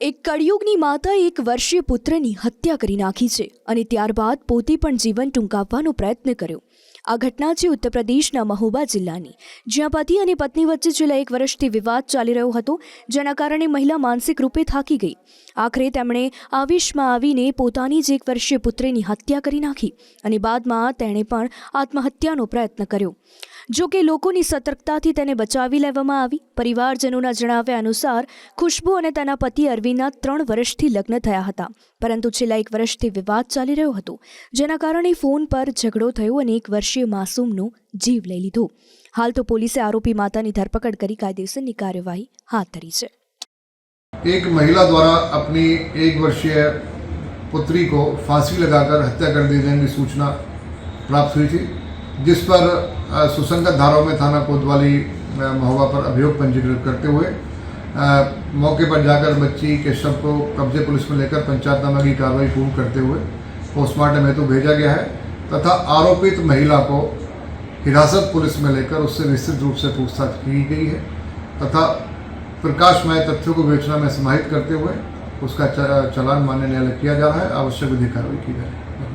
એક કળિયુગની માતાએ એક વર્ષીય પુત્રની હત્યા કરી નાખી છે અને ત્યારબાદ પોતે પણ જીવન ટૂંકાવવાનો પ્રયત્ન કર્યો. આ ઘટના છે ઉત્તર પ્રદેશના મહોબા જિલ્લાની. જ્યાં પતિ અને પત્ની વચ્ચે છેલ્લા એક વર્ષથી વિવાદ ચાલી રહ્યો હતો, જેના કારણે મહિલા માનસિક રૂપે થાકી ગઈ. આખરે તેમણે આવેશમાં આવીને પોતાની જ એક વર્ષીય પુત્રીની હત્યા કરી નાખી અને બાદમાં તેણે પણ આત્મહત્યાનો પ્રયત્ન કર્યો. જો કે લોકોની સતર્કતાથી તેને બચાવી લેવામાં આવી પરિવારજનોના જણાવ્યા અનુસાર ખુશ્બુ અને તેના પતિ અરવિંદના ત્રણ વર્ષથી લગ્ન થયા હતા પરંતુ છેલ્લા એક વર્ષથી વિવાદ ચાલી રહ્યો હતો જેના કારણે ફોન પર ઝઘડો થયો અને એક વર્ષીય માસૂમનો જીવ લઈ લીધો હાલ તો પોલીસે આરોપી માતાની ધરપકડ કરી કાયદેસરની કાર્યવાહી હાથ ધરી છે एक महिला द्वारा अपनी एक वर्षीय पुत्री को फांसी लगाकर हत्या कर दिए जाने की सूचना प्राप्त हुई थी जिस पर सुसंगत धाराओं में थाना कोतवाली महोबा पर अभियोग पंजीकृत करते हुए अ, मौके पर जाकर बच्ची के शव को कब्जे पुलिस में लेकर पंचायतनामा की कार्रवाई पूर्ण करते हुए पोस्टमार्टम हेतु भेजा गया है तथा आरोपित महिला को हिरासत पुलिस में लेकर उससे विस्तृत रूप से पूछताछ की गई है तथा प्रकाशमय तथ्यों को विवेचना में समाहित करते हुए उसका चलान मान्य न्यायालय किया जा रहा है। आवश्यक विधि कार्रवाई की जा रही है।